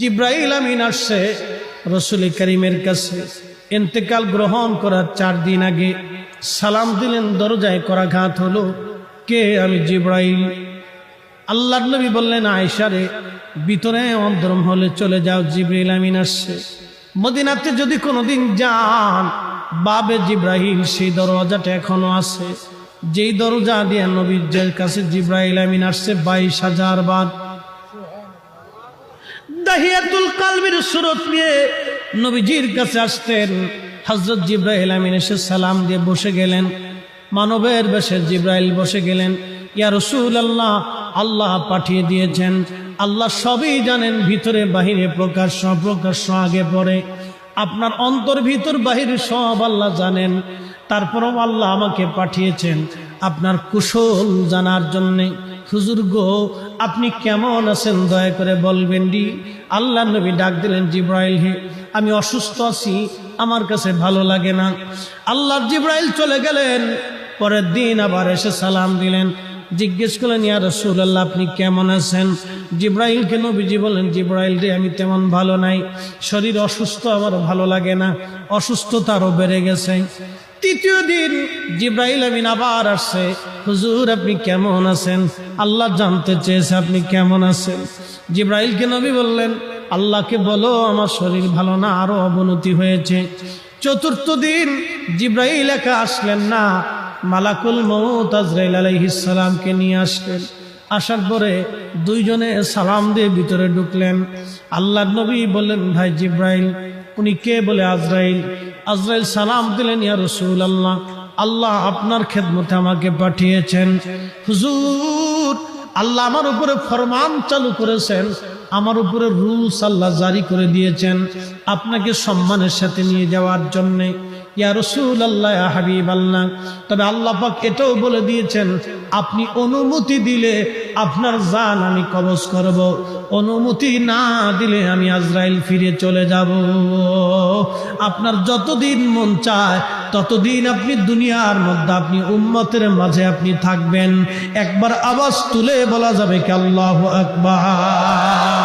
জিব্রাইল আমিন আসছে রসুল করিমের কাছে। ইন্তেকাল গ্রহণ করার চার দিন আগে সালাম দিলেন, দরজায় করা ঘাত হলো, কে আমি জিব্রাইল? আল্লাহ নবী বললেন আয়সারে ভিতরে অন্তরম হলে চলে যাও, জিব্রাইল আমিন আসছে। মদিনাতে যদি কোনোদিন যান, বাবে জিব্রাহিল সেই দরজাটা এখনও আছে। যেই দরজা দিয়ে নবীর কাছে জিব্রাহিল আমিন আসছে, বাইশ হাজার বার দাহিয়াতুল কালবির সুরত নিয়ে নবীজির কাছে আসতেন। হজরত জিব্রাহিল আমিন এসে সালাম দিয়ে বসে গেলেন। মানবের বেশে জিব্রাইল বসে গেলেন। ইয়া রসুল আল্লাহ আল্লাহ পাঠিয়ে দিয়েছেন। আল্লাহ সবই জানেন, ভিতরে বাহিরে প্রকাশ্য প্রকাশ্য আগে, পরে। আপনার অন্তর ভিতর, বাহিরে সব আল্লাহ জানেন। তারপরও আল্লাহ আমাকে পাঠিয়েছেন। আপনার কুশল জানার জন্যে। হুজুর গো, আপনি কেমন আছেন? দয়া করে বলবেন ডি আল্লাহ নবী ডাক দিলেন, জিব্রাইল হে, আমি অসুস্থ আছি, আমার কাছে ভালো লাগে না। আল্লাহ জিব্রাইল চলে গেলেন, পরের দিন আবার এসে সালাম দিলেন। জিজ্ঞেস করলেন, ইয়া রসুল্লাহ আপনি কেমন আছেন? জিব্রাইলকে নবীজি বলেন জিব্রাইল রে, আমি তেমন ভালো নাই। শরীর অসুস্থ, আমার ভালো লাগে না। অসুস্থতা আরও বেড়ে গেছে। তৃতীয় দিন জিব্রাইল আমিন আবার আসছে। হুজুর, আপনি কেমন আছেন? আল্লাহ জানতে চেয়েছে, আপনি কেমন আছেন? জিব্রাইলকে নবী বললেন, আল্লাহকে বলো, আমার শরীর ভালো না আরও অবনতি হয়েছে। চতুর্থ দিন জিব্রাইল একা আসলেন না। মালাকুল মৌত আজরাইল আলাইহিসালামকে নিয়ে আসলেন। আসার পরে দুইজনে সালাম দিয়ে ভিতরে ঢুকলেন। আল্লাহ নবী বললেন, ভাই জিব্রাইল, উনি কে বলে আজরাইল? আজরাইল সালাম দিলেন, ইয়া রসুল আল্লাহ আল্লাহ আপনার খেদমতে আমাকে পাঠিয়েছেন। হুজুর, আল্লাহ আমার উপরে ফরমান চালু করেছেন, আমার উপরে রুলস আল্লাহ জারি করে দিয়েছেন। আপনাকে সম্মানের সাথে নিয়ে যাওয়ার জন্যে ইয়া রসুল আল্লাহ হাবিব আল্লাহ তবে আল্লাহ পাক এটাও বলে দিয়েছেন, আপনি অনুমতি দিলে আপনার জান আমি কবজ করব, অনুমতি না দিলে আমি আজরাইল ফিরে চলে যাব। আপনার যতদিন মন চায়, ততদিন আপনি দুনিয়ার মধ্যে, আপনি উম্মতের মাঝে আপনি থাকবেন। একবার আওয়াজ তুলে বলা যাবে কি আল্লাহ আকবার।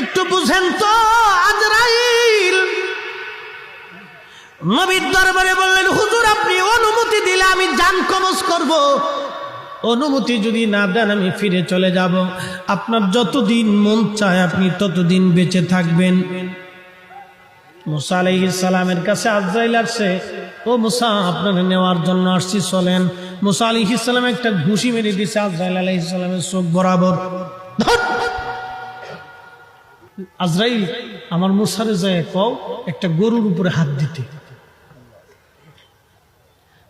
একটু বুঝেন তো নবীর দরবারে বললেন, হুজুর, আপনি অনুমতি দিলে আমি জান কবজ করব। অনুমতি যদি না দেন, আমি ফিরে চলে যাব। আপনার যতদিন মন চায়, আপনি ততদিন বেঁচে থাকবেন। মুসা আলাইহিস কাছে আজরাইল আসছে, ও মুসা আপনাকে নেওয়ার জন্য আসছি, চলেন। মুসা আলাইহিস সালাম একটা ঘুষি মেরে দিছে আজরাইল আলাইহিস সালামের চোখ বরাবর! আজরাইল, আমার মুসারে যায় কও, একটা গরুর উপরে হাত দিতে।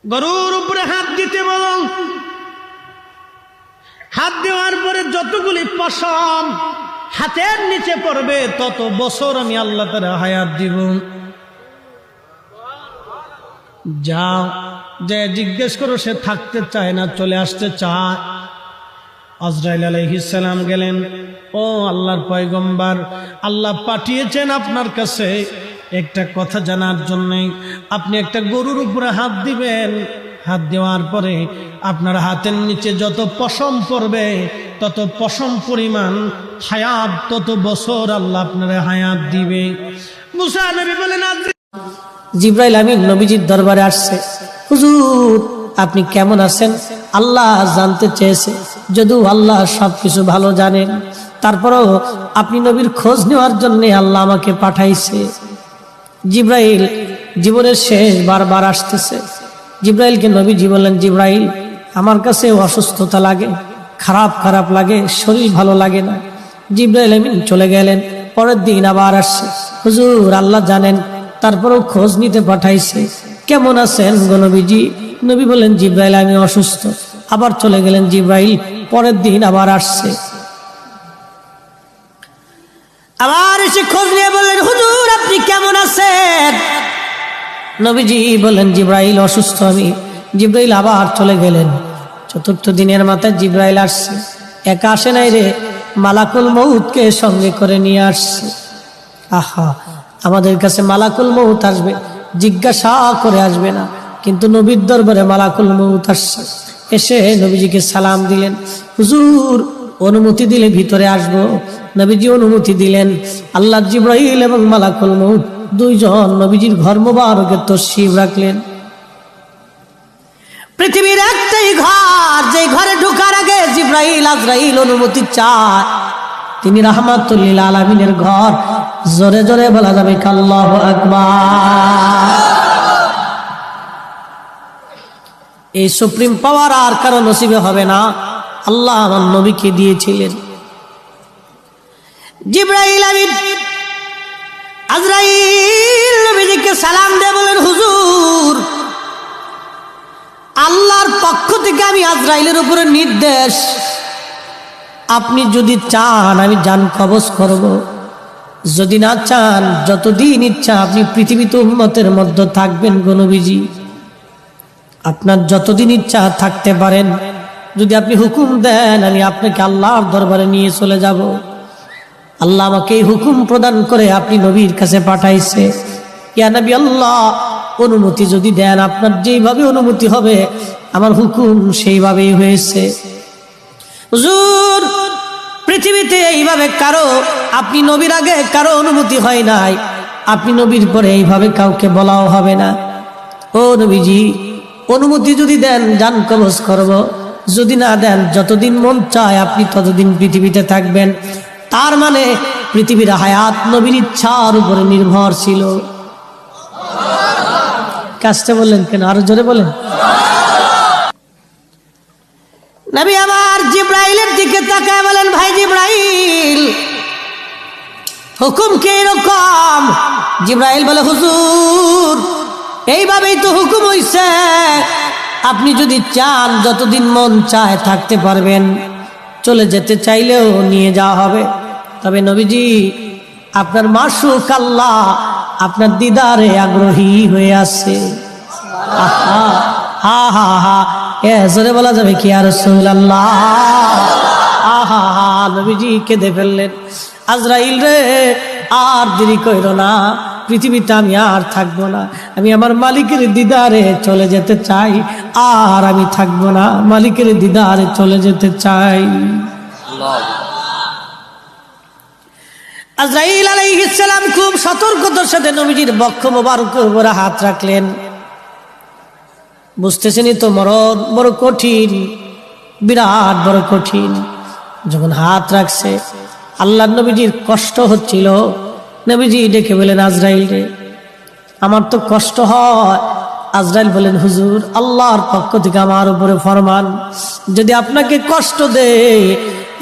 গরুর উপরে হাত দিতে বলো। হাত দেওয়ার পরে যতগুলি পশম হাতের নিচে পড়বে, তত বছর আমি আল্লাহ তারা হায়াত দিব। যাও, যে জিজ্ঞেস করো, সে থাকতে চায় না, চলে আসতে চায়। আজরাইল আলাইহিসালাম গেলেন, ও আল্লাহর পয়গম্বার, আল্লাহ পাঠিয়েছেন আপনার কাছে একটা কথা জানার জন্য। আপনি একটা গরুর উপরে হাত দিবেন। হাত দেওয়ার পরে আপনার হাতের নিচে যত পশম পড়বে, তত পশম পরিমাণ হায়াত, তত বছর আল্লাহ আপনার হায়াত দিবে। বলেন জিব্রাইল আমিন নবীজির দরবারে আসছে। হুজুর, আপনি কেমন আছেন? আল্লাহ জানতে চেয়েছে। যদিও আল্লাহ সব কিছু ভালো জানেন, তারপরেও আপনি নবীর খোঁজ নেওয়ার জন্য আল্লাহ আমাকে পাঠাইছে। জিব্রাইল জীবনের শেষ বারবার আসতেছে। জিব্রাইলকে নবীজি বললেন, জিব্রাইল, আমার কাছে অসুস্থতা লাগে, খারাপ খারাপ লাগে, শরীর ভালো লাগে না। জিব্রাইল আমিন চলে গেলেন, পরের দিন আবার আসছে। হুজুর, আল্লাহ জানেন, তারপরেও খোঁজ নিতে পাঠাইছে। কেমন আছেন গো নবীজি? নবী বলেন জিব্রাইল, আমি অসুস্থ। আবার চলে গেলেন জিব্রাইল, পরের দিন আবার আসছে। আবার এসে খোঁজ নিয়ে বললেন, হুজুর, আপনি কেমন আছেন? নবীজি বললেন, জিব্রাইল, অসুস্থ আমি। জিব্রাইল আবার চলে গেলেন। চতুর্থ দিনের মাথায় জিব্রাইল আসছে। একা আসে নাই রে, মালাকুল মৌতকে সঙ্গে করে নিয়ে আসছে। আহা, আমাদের কাছে মালাকুল মৌত আসবে, জিজ্ঞাসা করে আসবে না। কিন্তু নবীর দরবারে মালাকুল মৌত আসছে। এসে নবীজিকে সালাম দিলেন। হুজুর, অনুমতি দিলে ভিতরে আসব। নবীজি অনুমতি দিলেন। আল্লাহ জিব্রাহিল এবং মালাকুল মৌত দুইজন নবীজির ঘর মোবারকের তসিব রাখলেন। পৃথিবীর একটাই ঘর, যে ঘরে ঢোকার আগে জিব্রাহিল আজরাইল অনুমতি চায়। তিনি রহমাতুল্লিল আলমিনের ঘর। জোরে জোরে বলা যাবে কাল্লাহ আকবার। এই সুপ্রিম পাওয়ার আর কারও নসিবে হবে না। আল্লাহ আমার নবীকে দিয়েছিলেন। জিব্রাহিল আমিন আজরাইল নবীজিকে সালাম দিয়ে বলেন, হুজুর, আল্লাহর পক্ষ থেকে আমি আজরাইলের উপরে নির্দেশ। আপনি যদি চান, আমি যান, কবজ করব। যদি না চান, যতদিন ইচ্ছা আপনি পৃথিবীতে উন্মতের মধ্যে থাকবেন গণবিজি আপনার যতদিন ইচ্ছা থাকতে পারেন। যদি আপনি হুকুম দেন, আমি আপনাকে আল্লাহর দরবারে নিয়ে চলে যাব। আল্লাহ আমাকে এই হুকুম প্রদান করে আপনি নবীর কাছে পাঠাইছে। ইয়া নবী আল্লাহ, অনুমতি যদি দেন, আপনার যেইভাবে অনুমতি হবে, আমার হুকুম সেইভাবেই হয়েছে। পৃথিবীতে এইভাবে কারও, আপনি নবীর আগে কারও অনুমতি হয় নাই। আপনি নবীর পরে এইভাবে কাউকে বলাও হবে না। ও নবীজি অনুমতি যদি দেন, যান কবজ করব। যদি না দেন, যতদিন মন চায় আপনি ততদিন পৃথিবীতে থাকবেন। তার মানে পৃথিবীর হায়াত নবীর ইচ্ছার উপরে নির্ভর ছিল। কাজটা বললেন কেন? আরও জোরে বলেন। নবী আমার জিব্রাইলের দিকে তাকায় বলেন, ভাই জিব্রাইল, হুকুম কে এরকম? জিব্রাইল বলে, হুজুর এইভাবেই তো হুকুম হইছে। আপনি যদি চান, যতদিন মন চায় থাকতে পারবেন। চলে যেতে চাইলেও নিয়ে যাওয়া হবে। তবে নবীজি, আপনার মাসুক আল্লাহ আপনার দিদারে আগ্রহী হয়ে আছে। আহা, হা হা হা। বলা যাবে কি আর আল্লাহ আহা হা, নবীজি কেঁদে ফেললেন। আজরাইল রে, আর দেরি কইর না। পৃথিবীতে আমি আর থাকব না। আমি আমার মালিকের দিদারে চলে যেতে চাই, আর আমি থাকব না। মালিকের দিদারে চলে যেতে চাই। আজরাইল আলাইহিস খুব সতর্কতার সাথে নবীজির বক্ষ মোবারকের উপরে হাত রাখলেন। বুঝতেছেনই তো মরণ বড় কঠিন, বিরাট বড় কঠিন। যখন হাত রাখছে আল্লাহ নবীজির কষ্ট হচ্ছিল। নবীজি ডেকে বলেন, আজরাইল রে, আমার তো কষ্ট হয়। আজরাইল বলেন, হুজুর, আল্লাহর পক্ষ থেকে আমার উপরে ফরমান। যদি আপনাকে কষ্ট দে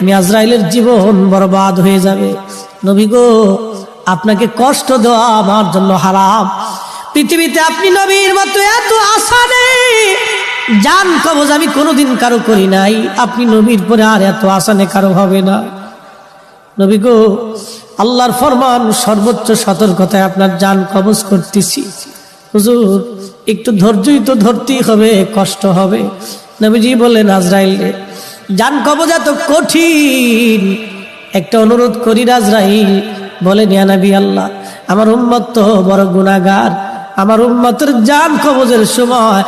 আমি আজরাইলের জীবন বরবাদ হয়ে যাবে। নবী গো, আপনাকে কষ্ট দেওয়া আমার জন্য হারাম। পৃথিবীতে আপনি নবীর মতো এত আশা নেই। জান কবজ আমি কোনোদিন কারও করি নাই। আপনি নবীর পরে আর এত আশা নেই, কারও হবে না। নবী গো আল্লাহর ফরমান, সর্বোচ্চ সতর্কতায় আপনার যান কবজ করতেছি। হুজুর, একটু ধৈর্যই তো ধরতেই হবে, কষ্ট হবে। নবীজি বললেন, আজরাইল যান কবজ এত কঠিন। একটা অনুরোধ করি আজরাইল, বলেন ইয়ানাবি আল্লাহ, আমার উম্মত তো বড় গুণাগার আমার উম্মতের যান কবজের সময়,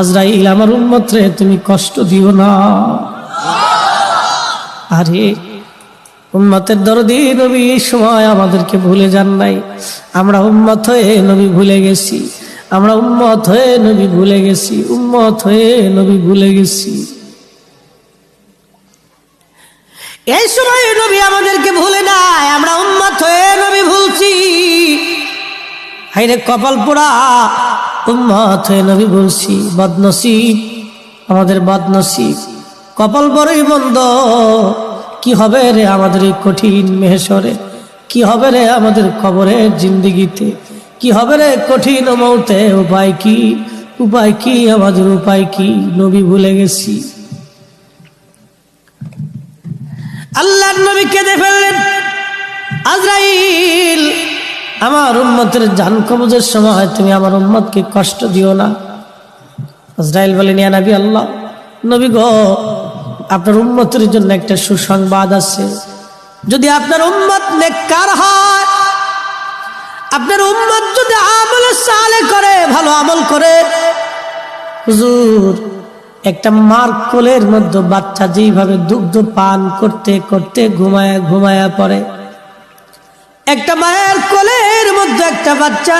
আজরাইল, আমার উম্মত রে তুমি কষ্ট দিও না। আরে উম্মতের দরদি নবী এই সময় আমাদেরকে ভুলে যান নাই। আমরা উম্মত হয়ে নবী ভুলে গেছি। আমরা উম্মত হয়ে নবী ভুলে গেছি। উম্মত হয়ে নবী ভুলে গেছি। এই সময় নবী আমাদেরকে ভুলে নাই। আমরা উম্মত হয়ে নবী ভুলছি। হাইরে কপাল পোড়া। উম্মত হয়ে নবী ভুলছি। বদনসিব। আমাদের বদনসিব। কপাল বড়ই বন্ধ কি হবে রে আমাদের এই কঠিন মেহেশরে? কি হবে রে আমাদের কবরের জিন্দিগিতে? কি হবে রে কঠিন মৌতে? উপায় কি? উপায় কি? আমাদের উপায় কি? নবী ভুলে গেছি। আল্লাহর নবী কেঁদে ফেললেন। আজরাইল, আমার উম্মতের জান কবজের সময় তুমি আমার উম্মতকে কষ্ট দিও না। আজরাইল বলেন, ইয়া নবী আল্লাহ, নবী গো আপনার উম্মতের জন্য একটা সুসংবাদ আছে। যদি আপনার নেককার হয়, আপনার উম্মত যদি আমলে সালে করে, ভালো আমল করে, হুজুর, একটা মার কোলের মধ্যে বাচ্চা যেইভাবে দুগ্ধ পান করতে করতে ঘুমায়া ঘুমায়া পড়ে, একটা মায়ের কোলের মধ্যে একটা বাচ্চা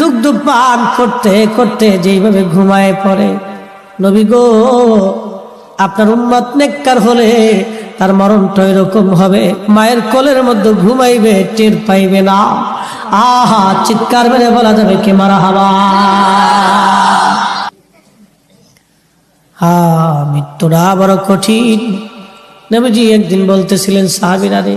দুগ্ধ পান করতে করতে যেইভাবে ঘুমায় পড়ে, নবী গো আপনার উম্মত নেককার হলে তার মরণটা এরকম হবে। মায়ের কোলের মধ্যে ঘুমাইবে, টের পাইবে না। আহা, চিৎকার মেরে বলা যাবে কে মারা হাবা। হা, মৃত্যুটা বড় কঠিন। নবীজি একদিন বলতেছিলেন, সাহাবিরা রে